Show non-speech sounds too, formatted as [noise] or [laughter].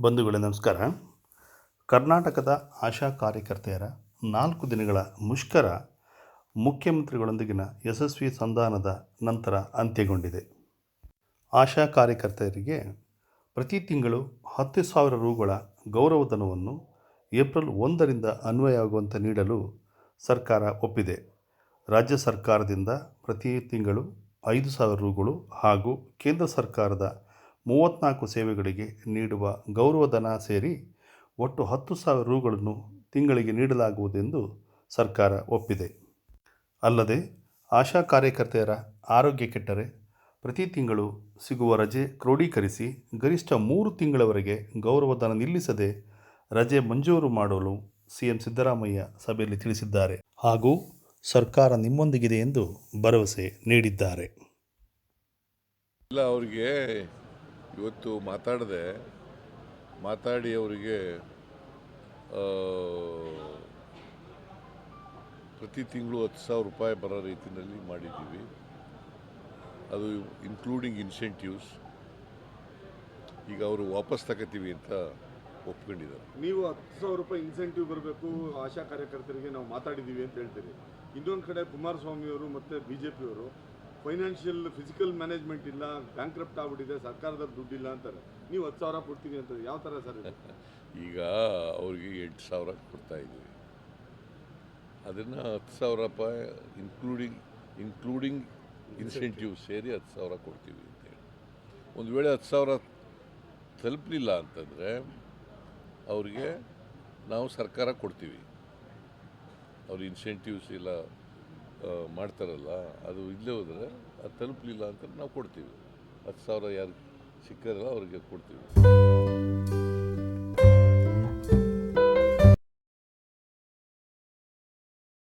ಬಂಧುಗಳೇ, ನಮಸ್ಕಾರ. ಕರ್ನಾಟಕದ ಆಶಾ ಕಾರ್ಯಕರ್ತೆಯರ ನಾಲ್ಕು ದಿನಗಳ ಮುಷ್ಕರ ಮುಖ್ಯಮಂತ್ರಿಗಳೊಂದಿಗಿನ ಯಶಸ್ವಿ ಸಂಧಾನದ ನಂತರ ಅಂತ್ಯಗೊಂಡಿದೆ. ಆಶಾ ಕಾರ್ಯಕರ್ತೆಯರಿಗೆ ಪ್ರತಿ ತಿಂಗಳು ಹತ್ತು ಸಾವಿರ ರುಗಳ ಗೌರವಧನವನ್ನು ಏಪ್ರಿಲ್ ಒಂದರಿಂದ ಅನ್ವಯವಾಗುವಂತೆ ನೀಡಲು ಸರ್ಕಾರ ಒಪ್ಪಿದೆ. ರಾಜ್ಯ ಸರ್ಕಾರದಿಂದ ಪ್ರತಿ ತಿಂಗಳು ಐದು ಸಾವಿರ ರುಗಳು ಹಾಗೂ ಕೇಂದ್ರ ಸರ್ಕಾರದ ಮೂವತ್ತ್ನಾಲ್ಕು ಸೇವೆಗಳಿಗೆ ನೀಡುವ ಗೌರವಧನ ಸೇರಿ ಒಟ್ಟು ಹತ್ತು ಸಾವಿರ ರೂಗಳನ್ನು ತಿಂಗಳಿಗೆ ನೀಡಲಾಗುವುದೆಂದು ಸರ್ಕಾರ ಒಪ್ಪಿದೆ. ಅಲ್ಲದೆ, ಆಶಾ ಕಾರ್ಯಕರ್ತೆಯರ ಆರೋಗ್ಯ ಕೆಟ್ಟರೆ ಪ್ರತಿ ತಿಂಗಳು ಸಿಗುವ ರಜೆ ಕ್ರೋಢೀಕರಿಸಿ ಗರಿಷ್ಠ ಮೂರು ತಿಂಗಳವರೆಗೆ ಗೌರವಧನ ನಿಲ್ಲಿಸದೆ ರಜೆ ಮಂಜೂರು ಮಾಡಲು ಸಿಎಂ ಸಿದ್ದರಾಮಯ್ಯ ಸಭೆಯಲ್ಲಿ ತಿಳಿಸಿದ್ದಾರೆ. ಹಾಗೂ ಸರ್ಕಾರ ನಿಮ್ಮೊಂದಿಗಿದೆ ಎಂದು ಭರವಸೆ ನೀಡಿದ್ದಾರೆ. ಇಲ್ಲ, ಅವರಿಗೆ ಇವತ್ತು ಮಾತಾಡಿದೆ ಮಾತಾಡಿ ಅವರಿಗೆ ಪ್ರತಿ ತಿಂಗಳು ಹತ್ತು ಸಾವಿರ ರೂಪಾಯಿ ಬರೋ ರೀತಿಯಲ್ಲಿ ಮಾಡಿದ್ದೀವಿ. ಅದು ಇನ್ಕ್ಲೂಡಿಂಗ್ ಇನ್ಸೆಂಟಿವ್ಸ್ ಈಗ ಅವರು ವಾಪಸ್ ತಗೋತೀವಿ ಅಂತ ಒಪ್ಕೊಂಡಿದ್ದಾರೆ. ನೀವು ಹತ್ತು ಸಾವಿರ ರೂಪಾಯಿ ಇನ್ಸೆಂಟಿವ್ ಬರಬೇಕು, ಆಶಾ ಕಾರ್ಯಕರ್ತರಿಗೆ ನಾವು ಮಾತಾಡಿದ್ದೀವಿ ಅಂತ ಹೇಳ್ತೀರಿ. ಇನ್ನೊಂದು ಕಡೆ ಕುಮಾರಸ್ವಾಮಿಯವರು ಮತ್ತು ಬಿ ಜೆ ಪಿಯವರು ಫೈನಾನ್ಷಿಯಲ್ ಫಿಸಿಕಲ್ ಮ್ಯಾನೇಜ್ಮೆಂಟ್ ಇಲ್ಲ ಬ್ಯಾಂಕ್ರಪ್ಟ್ ಆಗ್ಬಿಟ್ಟಿದೆ ಸರ್ಕಾರದ ದುಡ್ಡಿಲ್ಲ ಅಂತಾರೆ. ನೀವು ಹತ್ತು ಸಾವಿರ ಕೊಡ್ತೀವಿ ಅಂತ ಯಾವ ಥರ ಸರ್ [laughs] ಈಗ ಅವ್ರಿಗೆ ಎಂಟು ಸಾವಿರ ಕೊಡ್ತಾ ಇದ್ದೀವಿ. ಅದನ್ನು ಹತ್ತು ಸಾವಿರ ರೂಪಾಯಿ ಇನ್ಕ್ಲೂಡಿಂಗ್ ಇನ್ಕ್ಲೂಡಿಂಗ್ ಇನ್ಸೆಂಟಿವ್ ಸೇರಿ ಹತ್ತು ಸಾವಿರ ಕೊಡ್ತೀವಿ ಅಂತೇಳಿ ಒಂದು ವೇಳೆ ಹತ್ತು ಸಾವಿರ ತಲುಪಲಿಲ್ಲ ಅಂತಂದರೆ ಅವ್ರಿಗೆ ನಾವು ಸರ್ಕಾರ ಕೊಡ್ತೀವಿ. ಅವ್ರ ಇನ್ಸೆಂಟಿವ್ಸ್ ಎಲ್ಲ ಆ, ಮಾಡ್ತಾರಲ್ಲ, ಅದು ಇಲ್ಲೇ ಹೋದರೆ ಅದು ತಲುಪಲಿಲ್ಲ ಅಂತ ನಾವು ಕೊಡ್ತೀವಿ. ಹತ್ತು ಸಾವಿರ ಯಾರು ಸಿಕ್ಕಾರಲ್ಲ ಅವರಿಗೆ ಕೊಡ್ತೀವಿ.